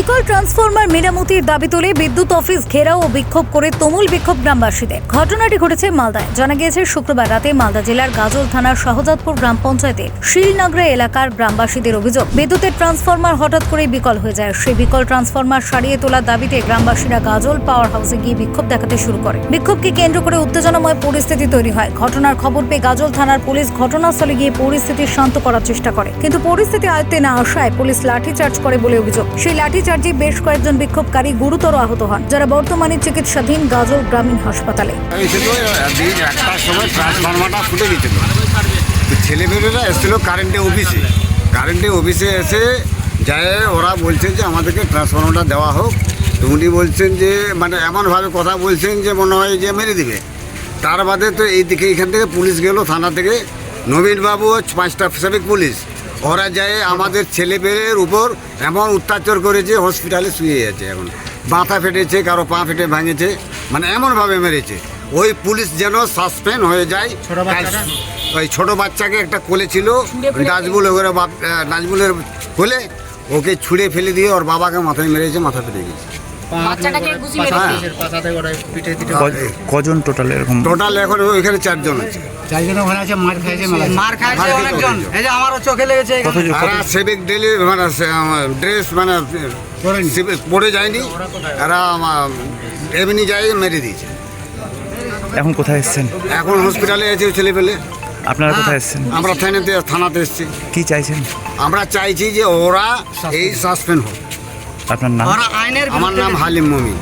বিকল ট্রান্সফরমার মেরামতির দাবি তুলে বিদ্যুৎ অফিস ঘেরাও ও বিক্ষোভ করে তুমুল বিক্ষোভ গ্রামবাসীদের। ঘটনাটি ঘটেছে মালদায়। জানা গিয়েছে, শুক্রবার রাতে মালদা জেলার গাজল থানার সহজাতপুর গ্রাম পঞ্চায়েতের শিলনগরে এলাকার গ্রামবাসীদের অভিযোগ, বিদ্যুতের ট্রান্সফরমার হঠাৎ করেই বিকল হয়ে যায়। সেই বিকল ট্রান্সফরমার সারিয়ে তোলার দাবিতে গ্রামবাসীরা গাজল পাওয়ার হাউসে গিয়ে বিক্ষোভ দেখাতে শুরু করে। বিক্ষোভকে কেন্দ্র করে উত্তেজনাময় পরিস্থিতি তৈরি হয়। ঘটনার খবর পেয়ে গাজল থানার পুলিশ ঘটনাস্থলে গিয়ে পরিস্থিতি শান্ত করার চেষ্টা করে। কিন্তু পরিস্থিতি আয়ত্তে না আসায় পুলিশ লাঠিচার্জ করে বলে অভিযোগ। সেই লাঠিচার্জে বেশ কয়েকজন বিক্ষোভকারী গুরুতর আহত হন, যারা বর্তমানে চিকিৎসাধীন গাজল গ্রামীণ হাসপাতালে। সময় ফুটে ছেলেমেয়েরা এসেছিল কারেন্টে অফিসে কারেন্টে অফিসে এসে যায়, ওরা বলছে যে আমাদেরকে ট্রান্সফরমারটা দেওয়া হোক। তো উনি বলছেন যে মানে এমনভাবে কথা বলছেন যে মনে হয় যে মেরে দিবে। তার বাদে তো এই দিকে এখান থেকে পুলিশ গেল, থানা থেকে। নবীনবাবু পাঁচটা সাবেক পুলিশ। ওরা যায় আমাদের ছেলেমেয়ের উপর এমন অত্যাচার করেছে হসপিটালে শুয়ে আছে এখন। মাথা ফেটেছে কারও পা ফেটে ভাঙেছে মানে এমনভাবে মেরেছে। ওই পুলিশ যেন সাসপেন্ড হয়ে যায় ওই ছোট বাচ্চাকে একটা কোলে ছিল নাজবুল ওগুলো নাজবুলের কোলে ওকে ছুঁড়ে ফেলে দিয়ে ওর বাবাকে মাথায় মেরেছে মাথা ফেটে গেছে। হ্যাঁ। কজন টোটাল এরকম? টোটাল এখন ওইখানে চারজন আছে। চারজন ওখানে আছে মার খাইছে মার খাইছে অনেকজন। অনেকজন। এই যে আমারও চোখে লেগেছে এরা সেবিক ডেলি মানে ড্রেস মানে পরে যায়নি। এরা এমনি মেরে দিয়েছে। এখন কোথায় এসেছেন? এখন হসপিটালে আছে ছেলে পেলে আপনারা কোথায় এসেছেন? আমরা থানাতে থানাতে এসেছি। কি চাইছেন? আমরা চাইছি যে ওরা এই সাসপেন্ড হোক। আপনার নাম? আমার নাম হালিম মমিন।